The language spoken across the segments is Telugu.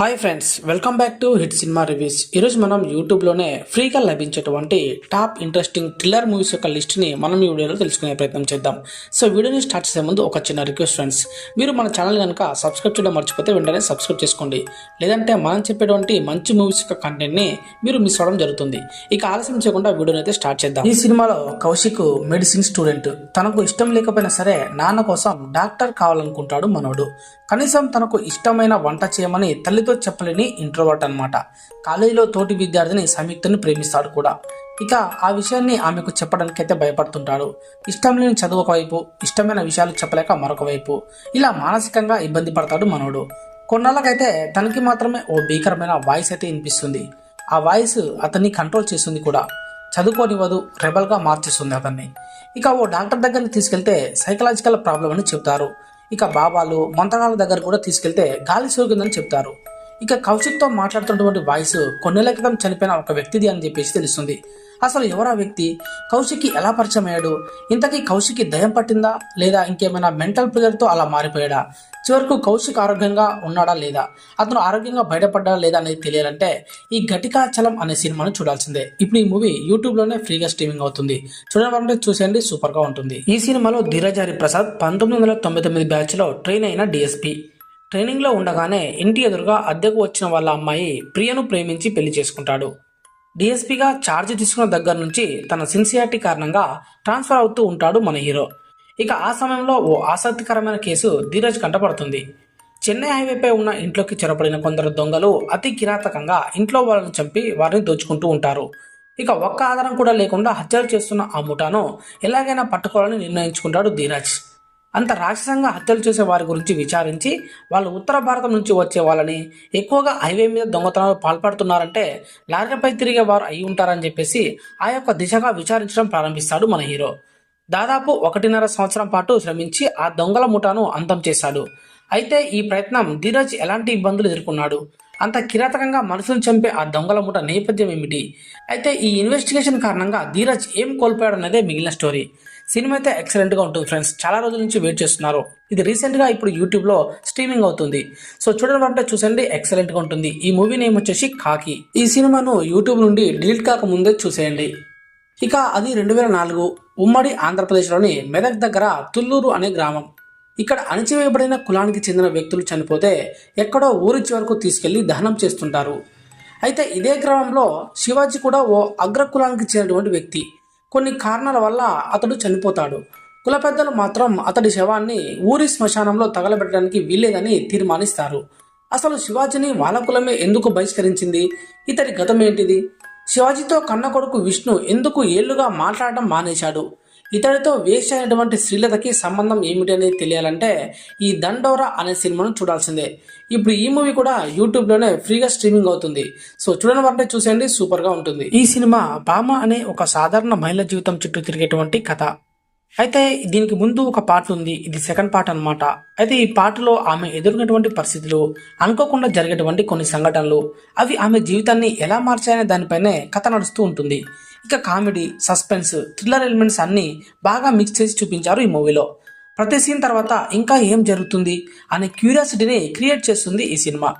Hi friends welcome back to hit cinema reviews ఈరోజు మనం యూట్యూబ్లోనే ఫ్రీగా లభించేటువంటి టాప్ ఇంట్రెస్టింగ్ థ్రిల్లర్ మూవీస్ యొక్క లిస్ట్ని మనం ఈ వీడియోలో తెలుసుకునే ప్రయత్నం చేద్దాం. సో వీడియోని స్టార్ట్ చేసే ముందు ఒక చిన్న రిక్వెస్ట్ ఫ్రెండ్స్ మీరు మన ఛానల్ కనుక సబ్స్క్రైబ్ చేయడం మర్చిపోతే వెంటనే సబ్స్క్రైబ్ చేసుకోండి. లేదంటే మనం చెప్పేటువంటి మంచి మూవీస్ యొక్క కంటెంట్ని మీరు మిస్ అవ్వడం జరుగుతుంది. ఇక ఆలస్యం చేయకుండా వీడియోని అయితే స్టార్ట్ చేద్దాం. ఈ సినిమాలో కౌశిక్ మెడిసిన్ స్టూడెంట్ తనకు ఇష్టం లేకపోయినా సరే నాన్న కోసం డాక్టర్ కావాలనుకుంటాడు మనోడు. కనీసం తనకు ఇష్టమైన వంట చేయమని తల్లితో చెప్పలేని ఇంట్రోవర్ట్ అనమాట కాలేజీలో తోటి విద్యార్థిని సంయుక్తని ప్రేమిస్తాడు కూడా. ఇక ఆ విషయాన్ని ఆమెకు చెప్పడానికైతే భయపడుతుంటాడు. ఇష్టం లేని చదువు ఒకవైపు ఇష్టమైన విషయాలు చెప్పలేక మరొక వైపు. ఇలా మానసికంగా ఇబ్బంది పడతాడు మనోడు. కొన్నాళ్ళకైతే తనకి మాత్రమే ఓ భీకరమైన వాయిస్ అయితే వినిపిస్తుంది. ఆ వాయిస్ అతన్ని కంట్రోల్ చేస్తుంది కూడా. చదువుకోనివ్వదు రెబల్గా మార్చేస్తుంది అతన్ని. ఇక ఓ డాక్టర్ దగ్గరికి తీసుకెళ్తే సైకలాజికల్ ప్రాబ్లం అని చెప్తారు. ఇక బాబాలు మంత్రాల దగ్గర కూడా తీసుకెళ్తే గాలి సోకిందని చెప్తారు. ఇక కౌశిక్తో మాట్లాడుతున్నటువంటి వాయిస్ కొన్నేళ్ళ క్రితం చనిపోయిన ఒక వ్యక్తిది అని చెప్పేసి తెలుస్తుంది. అసలు ఎవరా వ్యక్తి? కౌశిక్కి ఎలా పరిచయం అయ్యాడు? ఇంతకీ కౌశిక్కి దయం పట్టిందా? లేదా ఇంకేమైనా మెంటల్ ప్రెజర్తో అలా మారిపోయాడా? చివరకు కౌశిక్ ఆరోగ్యంగా ఉన్నాడా లేదా? అతను ఆరోగ్యంగా బయటపడ్డా లేదా అనేది తెలియాలంటే ఈ ఘటికాచలం అనే సినిమాను చూడాల్సిందే. ఇప్పుడు ఈ మూవీ యూట్యూబ్లోనే ఫ్రీగా స్ట్రీమింగ్ అవుతుంది. చూడాలంటే చూసేయండి సూపర్గా ఉంటుంది. ఈ సినిమాలో ధీరజారి ప్రసాద్ పంతొమ్మిది వందల తొంభై తొమ్మిది బ్యాచ్లో ట్రైన్ అయిన డిఎస్పీ. ట్రైనింగ్లో ఉండగానే ఇంటి ఎదురుగా అద్దెకు వచ్చిన వాళ్ళ అమ్మాయి ప్రియను ప్రేమించి పెళ్ళి చేసుకుంటాడు. డిఎస్పీగా ఛార్జ్ తీసుకున్న దగ్గర నుంచి తన సిన్సియారిటీ కారణంగా ట్రాన్స్ఫర్ అవుతూ ఉంటాడు మన హీరో. ఇక ఆ సమయంలో ఓ ఆసక్తికరమైన కేసు ధీరజ్ కంటపడుతుంది చెన్నై హైవేపై ఉన్న ఇంట్లోకి చొరబడిన కొందరు దొంగలు అతి కిరాతకంగా ఇంట్లో వాళ్ళని చంపి వారిని దోచుకుంటూ ఉంటారు. ఇక ఒక్క ఆధారం కూడా లేకుండా హత్యలు చేస్తున్న ఆ ముఠాను ఎలాగైనా పట్టుకోవాలని నిర్ణయించుకుంటాడు ధీరజ్. అంత రాక్షసంగా హత్యలు చేసే వారి గురించి విచారించి వాళ్ళు ఉత్తర భారతం నుంచి వచ్చే వాళ్ళని ఎక్కువగా హైవే మీద దొంగతనాలు పాల్పడుతున్నారంటే లారీలపై తిరిగే వారు అయి ఉంటారని చెప్పేసి ఆ యొక్క దిశగా విచారించడం ప్రారంభిస్తాడు మన హీరో. దాదాపు ఒకటిన్నర సంవత్సరం పాటు శ్రమించి ఆ దొంగల ముఠాను అంతం చేశాడు. అయితే ఈ ప్రయత్నం ధీరజ్ ఎలాంటి ఇబ్బందులు ఎదుర్కొన్నాడు? అంత కిరాతకంగా మనుషులు చంపే ఆ దొంగల ముఠ నేపథ్యం ఏమిటి? అయితే ఈ ఇన్వెస్టిగేషన్ కారణంగా ధీరజ్ ఏం కోల్పోయాడనేదే మిగిలిన స్టోరీ. సినిమా అయితే ఎక్సలెంట్గా ఉంటుంది ఫ్రెండ్స్ చాలా రోజుల నుంచి వెయిట్ చేస్తున్నారు. ఇది రీసెంట్గా ఇప్పుడు యూట్యూబ్లో స్ట్రీమింగ్ అవుతుంది. సో చూడడం అంటే చూసండి ఎక్సలెంట్గా ఉంటుంది. ఈ మూవీ నేమ్ వచ్చేసి కాకి. ఈ సినిమాను యూట్యూబ్ నుండి డిలీట్ కాకముందే చూసేయండి. ఇక అది రెండు వేల నాలుగు ఉమ్మడి ఆంధ్రప్రదేశ్లోని మెదక్ దగ్గర తుల్లూరు అనే గ్రామం. ఇక్కడ అణచివేయబడిన కులానికి చెందిన వ్యక్తులు చనిపోతే ఎక్కడో ఊరి చివరకు తీసుకెళ్ళి దహనం చేస్తుంటారు. అయితే ఇదే గ్రామంలో శివాజీ కూడా ఓ అగ్ర కులానికి చెందినటువంటి వ్యక్తి. కొన్ని కారణాల వల్ల అతడు చనిపోతాడు. కుల పెద్దలు మాత్రం అతడి శవాన్ని ఊరి శ్మశానంలో తగలబెట్టడానికి వీల్లేదని తీర్మానిస్తారు. అసలు శివాజీని వాళ్ళ కులమే ఎందుకు బహిష్కరించింది? ఇతడి గతం ఏంటిది? శివాజీతో కన్న కొడుకు విష్ణు ఎందుకు ఏళ్ళుగా మాట్లాడటం మానేశాడు? ఇతడితో వేస్ట్ అయినటువంటి శ్రీలతకి సంబంధం ఏమిటి అనేది తెలియాలంటే ఈ దండోరా అనే సినిమాను చూడాల్సిందే. ఇప్పుడు ఈ మూవీ కూడా యూట్యూబ్లోనే ఫ్రీగా స్ట్రీమింగ్ అవుతుంది. సో చూడని వారంటే చూసేయండి సూపర్గా ఉంటుంది. ఈ సినిమా బామ అనే ఒక సాధారణ మహిళ జీవితం చుట్టూ తిరిగేటువంటి కథ. అయితే దీనికి ముందు ఒక పాట ఉంది ఇది సెకండ్ పార్ట్ అన్నమాట. అయితే ఈ పాటలో ఆమె ఎదుర్కొన్నటువంటి పరిస్థితులు అనుకోకుండా జరిగేటువంటి కొన్ని సంఘటనలు అవి ఆమె జీవితాన్ని ఎలా మార్చాయనే దానిపైనే కథ నడుస్తూ ఉంటుంది. ఇక కామెడీ సస్పెన్స్ థ్రిల్లర్ ఎలిమెంట్స్ అన్ని బాగా మిక్స్ చేసి చూపించారు ఈ మూవీలో. ప్రతి సీన్ తర్వాత ఇంకా ఏం జరుగుతుంది అనే క్యూరియాసిటీని క్రియేట్ చేస్తుంది ఈ సినిమా.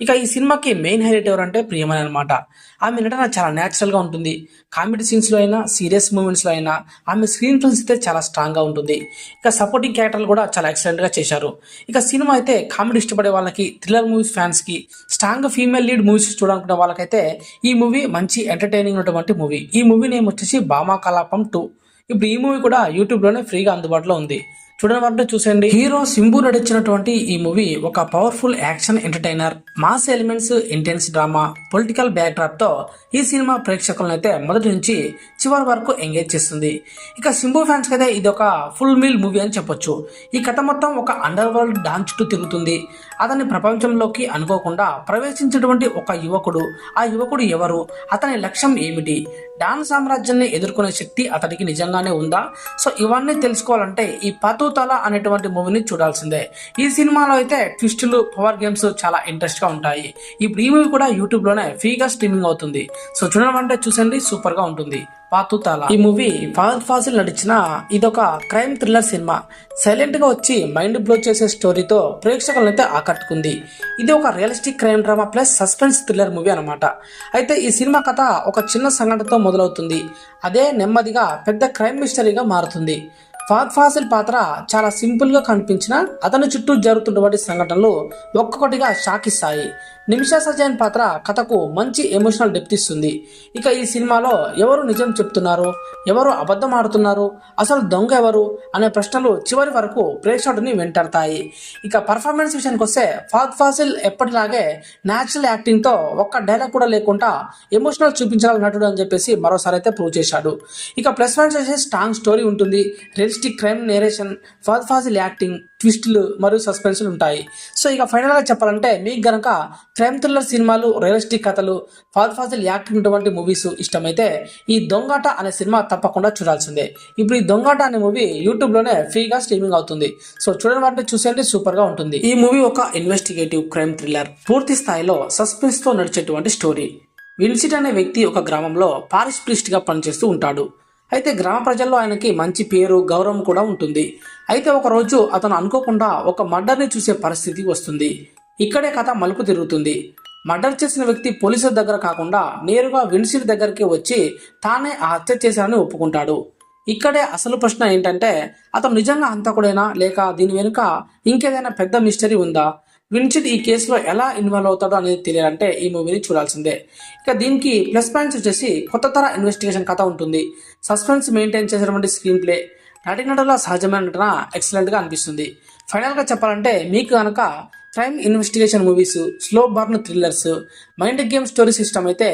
ఇక ఈ సినిమాకి మెయిన్ హైలైట్ ఎవరంటే ప్రియమైన అనమాట ఆమె నటన చాలా న్యాచురల్గా ఉంటుంది. కామెడీ సీన్స్లో అయినా సీరియస్ మూమెంట్స్లో అయినా ఆమె స్క్రీన్ ప్రెన్స్ అయితే చాలా స్ట్రాంగ్గా ఉంటుంది. ఇక సపోర్టింగ్ క్యారెక్టర్లు కూడా చాలా ఎక్సలెంట్గా చేశారు. ఇక సినిమా అయితే కామెడీ ఇష్టపడే వాళ్ళకి థ్రిల్లర్ మూవీస్ ఫ్యాన్స్కి స్ట్రాంగ్ ఫీమేల్ లీడ్ మూవీస్ చూడాలనుకునే వాళ్ళకైతే ఈ మూవీ మంచి ఎంటర్టైనింగ్ ఉన్నటువంటి మూవీ ఈ మూవీ నేమ్ వచ్చేసి బామా కలాపం టూ ఇప్పుడు ఈ మూవీ కూడా యూట్యూబ్లోనే ఫ్రీగా అందుబాటులో ఉంది. చూడని వాటిని చూసేయండి. హీరో సింబు నడిచినటువంటి ఈ మూవీ ఒక powerful action entertainer mass elements intense drama political బ్యాక్డ్రాప్తో ఈ సినిమా ప్రేక్షకులను అయితే మొదటి నుంచి చివరి వరకు ఎంగేజ్ చేస్తుంది. ఇక సింబు ఫ్యాన్స్ అయితే ఇది ఒక ఫుల్ మీల్ మూవీ అని చెప్పొచ్చు. ఈ కథ మొత్తం ఒక అండర్ వరల్డ్ డాన్స్ చుట్టూ తిరుగుతుంది. అతని ప్రపంచంలోకి అనుకోకుండా ప్రవేశించినటువంటి ఒక యువకుడు. ఆ యువకుడు ఎవరు? అతని లక్ష్యం ఏమిటి? డాన్ సామ్రాజ్యాన్ని ఎదుర్కొనే శక్తి అతడికి నిజంగానే ఉందా? సో ఇవన్నీ తెలుసుకోవాలంటే ఈ పతు పాతుతల అనేటువంటి మూవీని చూడాల్సిందే. ఈ సినిమాలో అయితే ట్విస్టులు పవర్ గేమ్స్ చాలా ఇంట్రెస్ట్గా ఉంటాయి. ఇప్పుడు ఈ మూవీ కూడా యూట్యూబ్లోనే ఫ్రీగా స్ట్రీమింగ్ అవుతుంది. సో చూడాలంటే చూసండి సూపర్గా ఉంటుంది పాతుతాల ఈ మూవీ ఫహద్ ఫాజిల్ నడిచిన ఇదొక క్రైమ్ థ్రిల్లర్ సినిమా. సైలెంట్గా వచ్చి మైండ్ బ్లో చేసే స్టోరీతో ప్రేక్షకులను అయితే ఆకట్టుకుంది. ఇది ఒక realistic crime drama plus suspense thriller movie అనమాట అయితే ఈ సినిమా కథ ఒక చిన్న సంఘటనతో మొదలవుతుంది. అదే నెమ్మదిగా పెద్ద క్రైమ్ మిస్టరీగా మారుతుంది. ఫాద్ ఫాసిల్ పాత్ర చాలా సింపుల్గా కనిపించిన అతని చుట్టూ జరుగుతున్నటువంటి సంఘటనలు ఒక్కొక్కటిగా షాక్ ఇస్తాయి నిమిషా సజయన్ పాత్ర కథకు మంచి ఎమోషనల్ డెప్త్ ఇస్తుంది. ఇక ఈ సినిమాలో ఎవరు నిజం చెప్తున్నారు? ఎవరు అబద్ధం ఆడుతున్నారు? అసలు దొంగ ఎవరు? అనే ప్రశ్నలు చివరి వరకు ప్రేక్షకుడిని వెంటాడతాయి. ఇక పర్ఫార్మెన్స్ విషయానికి వస్తే ఫాద్ ఫాసిల్ ఎప్పటిలాగే న్యాచురల్ యాక్టింగ్తో ఒక్క డైలాగ్ కూడా లేకుండా ఎమోషనల్ చూపించాలి నటుడు అని చెప్పేసి మరోసారి అయితే ప్రూవ్ చేశాడు. ఇక ప్లస్ పాయింట్స్ చేసే స్ట్రాంగ్ స్టోరీ ఉంటుంది. Realistic crime narration Fahadh Faasil acting ట్విస్టులు మరియు సస్పెన్స్లు ఉంటాయి. సో ఇక ఫైనల్గా చెప్పాలంటే మీకు గనక క్రైమ్ థ్రిల్లర్ సినిమాలు రియలిస్టిక్ కథలు ఫాల్ ఫాసిల్ యాక్టింగ్ ఉన్నటువంటి మూవీస్ ఇష్టమైతే ఈ దొంగాట అనే సినిమా తప్పకుండా చూడాల్సిందే. ఇప్పుడు ఈ దొంగాట అనే మూవీ యూట్యూబ్లోనే ఫ్రీగా స్ట్రీమింగ్ అవుతుంది. సో చూడని వాటిని చూసేయండి సూపర్గా ఉంటుంది. ఈ మూవీ ఒక ఇన్వెస్టిగేటివ్ క్రైమ్ థ్రిల్లర్ పూర్తి స్థాయిలో సస్పెన్స్తో నడిచేటువంటి స్టోరీ విన్సిట్ అనే వ్యక్తి ఒక గ్రామంలో పారిష్ పనిచేస్తూ ఉంటాడు. అయితే గ్రామ ప్రజల్లో ఆయనకి మంచి పేరు గౌరవం కూడా ఉంటుంది. అయితే ఒకరోజు అతను అనుకోకుండా ఒక మర్డర్ని చూసే పరిస్థితి వస్తుంది. ఇక్కడే కథ మలుపు తిరుగుతుంది. మర్డర్ చేసిన వ్యక్తి పోలీసుల దగ్గర కాకుండా నేరుగా విన్సిట్ దగ్గరికి వచ్చి తానే ఆ హత్య చేశానని ఒప్పుకుంటాడు. ఇక్కడే అసలు ప్రశ్న ఏంటంటే అతను నిజంగా హంతకుడేనా? లేక దీని వెనుక ఇంకేదైనా పెద్ద మిస్టరీ ఉందా? విన్సిడ్ ఈ కేసులో ఎలా ఇన్వాల్వ్ అవుతాడో అనేది తెలియాలంటే ఈ మూవీని చూడాల్సిందే. ఇక దీనికి ప్లస్ పాయింట్స్ వచ్చేసి కొత్త తర ఇన్వెస్టిగేషన్ కథ ఉంటుంది. సస్పెన్స్ మెయింటైన్ చేసినటువంటి స్క్రీన్ ప్లే. నటీనటుల సహజమైన నటన ఎక్సలెంట్గా అనిపిస్తుంది. ఫైనల్గా చెప్పాలంటే మీకు కనుక crime investigation movies slow burn thrillers mind game story system అయితే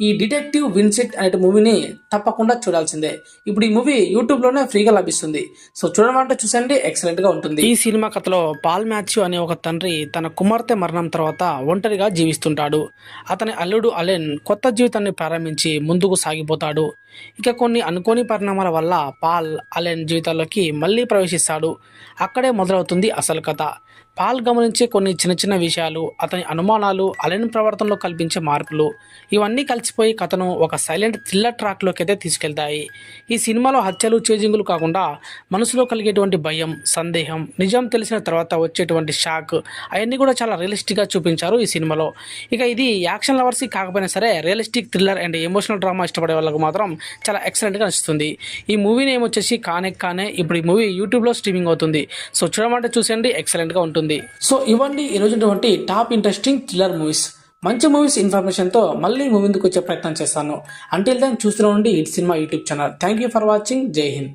ఈ డిటెక్టివ్ విన్సెట్ అనే మూవీని తప్పకుండా చూడాల్సిందే. ఇప్పుడు ఈ మూవీ యూట్యూబ్లోనే ఫ్రీగా లభిస్తుంది. సో చూడమంటే చూసండి ఎక్సలెంట్గా ఉంటుంది. ఈ సినిమా కథలో పాల్ మ్యాథ్యూ అనే ఒక తండ్రి తన కుమార్తె మరణం తర్వాత ఒంటరిగా జీవిస్తుంటాడు. అతని అల్లుడు అలెన్ కొత్త జీవితాన్ని ప్రారంభించి ముందుకు సాగిపోతాడు. ఇక కొన్ని అనుకోని పరిణామాల వల్ల పాల్ అలెన్ జీవితాల్లోకి మళ్ళీ ప్రవేశిస్తాడు. అక్కడే మొదలవుతుంది అసలు కథ. పాల్ గమనించే కొన్ని చిన్న చిన్న విషయాలు అతని అనుమానాలు అలెన్ ప్రవర్తనలో కల్పించే మార్పులు ఇవన్నీ కలిసిపోయి కథను ఒక సైలెంట్ థ్రిల్లర్ ట్రాక్లోకి అయితే తీసుకెళ్తాయి. ఈ సినిమాలో హత్యలు చేజింగులు కాకుండా మనసులో కలిగేటువంటి భయం సందేహం నిజం తెలిసిన తర్వాత వచ్చేటువంటి షాక్ అవన్నీ కూడా చాలా రియలిస్టిక్గా చూపించారు ఈ సినిమాలో. ఇక ఇది యాక్షన్ లవర్స్కి కాకపోయినా సరే realistic thriller and emotional drama ఇష్టపడే వాళ్ళకు మాత్రం చాలా ఎక్సలెంట్గా నచ్చుతుంది. ఈ మూవీ నేమ్ వచ్చేసి కానే కానే ఇప్పుడు ఈ మూవీ యూట్యూబ్లో స్ట్రీమింగ్ అవుతుంది. సో చూడమంటే చూసేయండి ఎక్సలెంట్గా ఉంటుంది. సో ఇవ్వండి ఈరోజు టాప్ ఇంట్రెస్టింగ్ థ్రిల్లర్ మూవీస్. మంచి మూవీస్ ఇన్ఫర్మేషన్తో మళ్ళీ మూవీ ముందుకు వచ్చే ప్రయత్నం చేస్తాను. అంటిల్ దాన్ని చూస్తూనే ఉండి hit cinema YouTube channel. Thank you for watching Jai Hind